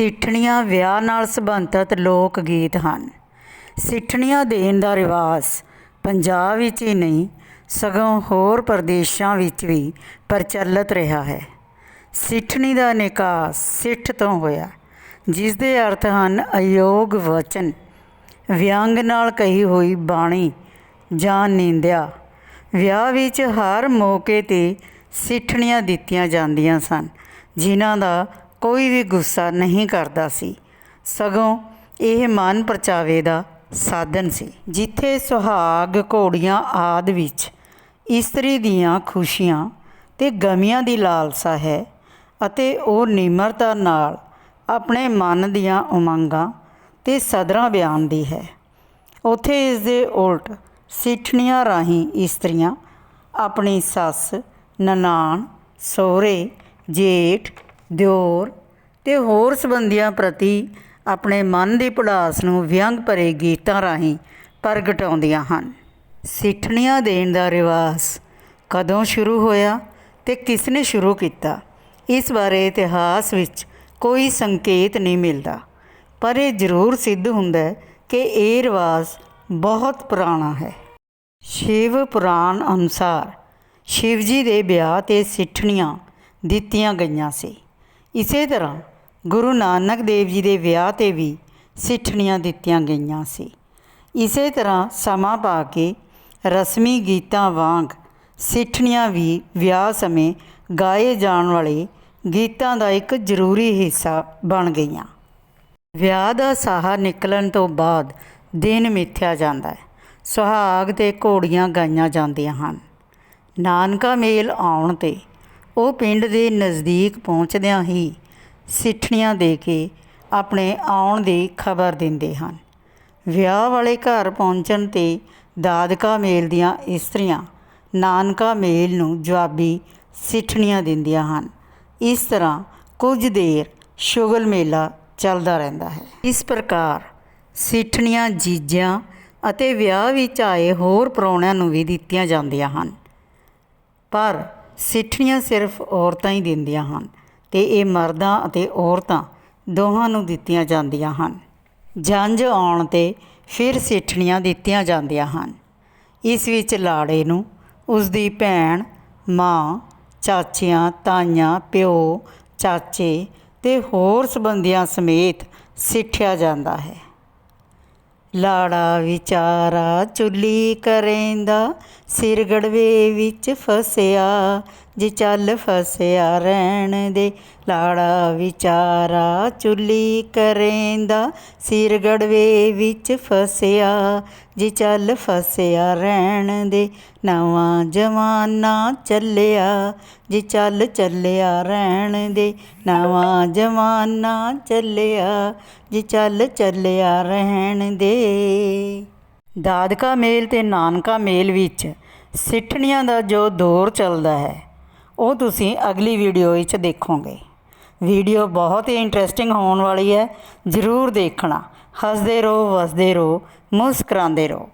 ਸਿੱਠਣੀਆਂ ਵਿਆਹ ਨਾਲ ਸੰਬੰਧਿਤ ਲੋਕ ਗੀਤ ਹਨ। ਸਿੱਠਣੀਆਂ ਦੇਣ ਦਾ ਰਿਵਾਜ ਪੰਜਾਬ ਵਿੱਚ ਹੀ ਨਹੀਂ, ਸਗੋਂ ਹੋਰ ਪ੍ਰਦੇਸ਼ਾਂ ਵਿੱਚ ਵੀ ਪ੍ਰਚਲਿਤ ਰਿਹਾ ਹੈ। ਸਿੱਠਣੀ ਦਾ ਨਿਕਾਸ ਸਿੱਠ ਤੋਂ ਹੋਇਆ ਜਿਸ ਦੇ ਅਰਥ ਹਨ ਅਯੋਗ ਵਚਨ, ਵਿਅੰਗ ਨਾਲ ਕਹੀ ਹੋਈ ਬਾਣੀ, ਜਾਂ ਨਿੰਦਿਆ। ਵਿਆਹ ਵਿੱਚ ਹਰ ਮੌਕੇ ਤੇ ਸਿੱਠਣੀਆਂ ਦਿੱਤੀਆਂ ਜਾਂਦੀਆਂ ਸਨ, ਜਿਨ੍ਹਾਂ ਦਾ ਕੋਈ ਵੀ ਗੁੱਸਾ ਨਹੀਂ ਕਰਦਾ ਸੀ। ਸਗੋਂ ਇਹ ਮਨ ਪਰਚਾਵੇ ਦਾ ਸਾਧਨ ਸੀ। ਜਿੱਥੇ ਸੁਹਾਗ ਘੋੜੀਆਂ ਆਦ ਵਿੱਚ ਇਸਤਰੀ ਦੀਆਂ ਖੁਸ਼ੀਆਂ ਤੇ ਗਮੀਆਂ ਦੀ ਲਾਲਸਾ ਹੈ ਅਤੇ ਉਹ ਨਿਮਰਤਾ ਨਾਲ ਆਪਣੇ ਮਨ ਦੀਆਂ ਉਮੰਗਾਂ ਤੇ ਸਦਰਾਂ ਬਿਆਨਦੀ ਹੈ। ਉਥੇ ਇਸ ਦੇ ਉਲਟ ਸਿੱਠਣੀਆਂ ਰਾਹੀਂ ਇਸਤਰੀਆਂ ਆਪਣੀ ਸੱਸ, ਨਨਾਣ, ਸਹੁਰੇ, ਜੇਠ ਦਿਓਰ ਤੇ ਹੋਰ ਸੰਬੰਧੀਆਂ ਪ੍ਰਤੀ ਆਪਣੇ ਮਨ ਦੀ ਭੜਾਸ ਨੂੰ ਵਿਅੰਗ ਭਰੇ ਗੀਤਾਂ ਰਾਹੀਂ ਪ੍ਰਗਟਾਉਂਦੀਆਂ ਹਨ। ਸਿੱਠਣੀਆਂ ਦੇਣ ਦਾ ਰਿਵਾਜ ਕਦੋਂ ਸ਼ੁਰੂ ਹੋਇਆ ਤੇ ਕਿਸ ਨੇ ਸ਼ੁਰੂ ਕੀਤਾ? ਇਸ ਬਾਰੇ ਇਤਿਹਾਸ ਵਿੱਚ ਕੋਈ ਸੰਕੇਤ ਨਹੀਂ ਮਿਲਦਾ, ਪਰ ਇਹ ਜ਼ਰੂਰ ਸਿੱਧ ਹੁੰਦਾ ਹੈ ਕਿ ਇਹ ਰਿਵਾਜ ਬਹੁਤ ਪੁਰਾਣਾ ਹੈ। ਸ਼ਿਵ ਪੁਰਾਣ ਅਨੁਸਾਰ ਸ਼ਿਵ ਜੀ ਦੇ ਵਿਆਹ ਤੇ ਸਿੱਠਣੀਆਂ ਦਿੱਤੀਆਂ ਗਈਆਂ ਸੀ। ਇਸੇ ਤਰ੍ਹਾਂ ਗੁਰੂ ਨਾਨਕ ਦੇਵ ਜੀ ਦੇ ਵਿਆਹ ਤੇ ਵੀ ਸਿੱਠਣੀਆਂ ਦਿੱਤੀਆਂ ਗਈਆਂ ਸੀ। ਇਸੇ ਤਰ੍ਹਾਂ ਸਮਾਂ ਪਾ ਕੇ ਰਸਮੀ ਗੀਤਾਂ ਵਾਂਗ ਸਿੱਠਣੀਆਂ ਵੀ ਵਿਆਹ ਸਮੇਂ ਗਾਏ ਜਾਣ ਵਾਲੇ ਗੀਤਾਂ ਦਾ ਇੱਕ ਜ਼ਰੂਰੀ ਹਿੱਸਾ ਬਣ ਗਈਆਂ। ਵਿਆਹ ਦਾ ਸਾਹਾ ਨਿਕਲਣ ਤੋਂ ਬਾਅਦ ਦਿਨ ਮਿੱਥਿਆ ਜਾਂਦਾ ਹੈ। ਸੁਹਾਗ ਤੇ ਘੋੜੀਆਂ ਗਾਈਆਂ ਜਾਂਦੀਆਂ ਹਨ। ਨਾਨਕਾ ਮੇਲ ਆਉਣ ਤੇ ਉਹ ਪਿੰਡ ਦੇ ਨਜ਼ਦੀਕ ਪਹੁੰਚਦਿਆਂ ਹੀ ਸਿੱਠਣੀਆਂ ਦੇ ਕੇ ਆਪਣੇ ਆਉਣ ਦੀ ਖਬਰ ਦਿੰਦੇ ਹਨ। ਵਿਆਹ ਵਾਲੇ ਘਰ ਪਹੁੰਚਣ ਤੇ ਦਾਦਕਾ ਮੇਲ ਦੀਆਂ ਇਸਤਰੀਆਂ ਨਾਨਕਾ ਮੇਲ ਨੂੰ ਜਵਾਬੀ ਸਿੱਠਣੀਆਂ ਦਿੰਦੀਆਂ ਹਨ। ਇਸ ਤਰ੍ਹਾਂ ਕੁਝ ਦੇਰ ਸ਼ੁਗਲ ਮੇਲਾ ਚੱਲਦਾ ਰਹਿੰਦਾ ਹੈ। ਇਸ ਪ੍ਰਕਾਰ ਸਿੱਠਣੀਆਂ ਜੀਜਿਆਂ ਅਤੇ ਵਿਆਹ ਵਿੱਚ ਆਏ ਹੋਰ ਪ੍ਰਾਹੁਣਿਆਂ ਨੂੰ ਵੀ ਦਿੱਤੀਆਂ ਜਾਂਦੀਆਂ ਹਨ। ਪਰ ਸਿੱਠਣੀਆਂ ਸਿਰਫ ਔਰਤਾਂ ਹੀ ਦਿੰਦੀਆਂ ਹਨ ਤੇ ਇਹ ਮਰਦਾਂ ਅਤੇ ਔਰਤਾਂ ਦੋਹਾਂ ਨੂੰ ਦਿੱਤੀਆਂ ਜਾਂਦੀਆਂ ਹਨ। ਜੰਝ ਆਉਣ ਤੇ ਫਿਰ ਸਿੱਠਣੀਆਂ ਦਿੱਤੀਆਂ ਜਾਂਦੀਆਂ ਹਨ। ਇਸ ਵਿੱਚ ਲਾੜੇ ਨੂੰ ਉਸ ਦੀ ਭੈਣ, ਮਾਂ, ਚਾਚੀਆਂ, ਤਾਈਆਂ, ਪਿਓ, ਚਾਚੇ ਤੇ ਹੋਰ ਸੰਬੰਧੀਆਂ ਸਮੇਤ ਸਿੱਠਿਆ ਜਾਂਦਾ ਹੈ। ਲਾੜਾ ਵਿਚਾਰਾ ਚੁੱਲੀ ਕਰੇਂਦਾ ਸਿਰਗੜਵੇ ਵਿੱਚ ਫਸਿਆ। ਜੇ ਚੱਲ ਫਸਿਆ ਰਹਿਣ ਦੇ, ਲਾੜਾ ਵਿਚਾਰਾ ਚੁੱਲੀ ਕਰੇਂਦਾ ਸਿਰ ਗੜਵੇ ਵਿੱਚ ਫਸਿਆ। ਜੇ ਚੱਲ ਫਸਿਆ ਰਹਿਣ ਦੇ, ਨਵਾਂ ਜਮਾਨਾ ਚੱਲਿਆ। ਜੇ ਚੱਲ ਚੱਲਿਆ ਰਹਿਣ ਦੇ, ਨਵਾਂ ਜਮਾਨਾ ਚੱਲਿਆ। ਜੇ ਚੱਲ ਚੱਲਿਆ ਰਹਿਣ ਦੇ। ਦਾਦਕਾ ਮੇਲ ਤੇ ਨਾਨਕਾ ਮੇਲ ਵਿੱਚ ਸਿੱਠਣੀਆਂ ਦਾ ਜੋ ਦੌਰ ਚੱਲਦਾ ਹੈ। ਉਹ ਤੁਸੀਂ ਅਗਲੀ ਵੀਡੀਓ ਵਿੱਚ ਦੇਖੋਗੇ। ਵੀਡੀਓ ਬਹੁਤ ਹੀ ਇੰਟਰਸਟਿੰਗ ਹੋਣ ਵਾਲੀ ਹੈ। ਜ਼ਰੂਰ ਦੇਖਣਾ। ਹੱਸਦੇ ਰਹੋ, ਵਸਦੇ ਰਹੋ, ਮੁਸਕਰਾਉਂਦੇ ਰਹੋ।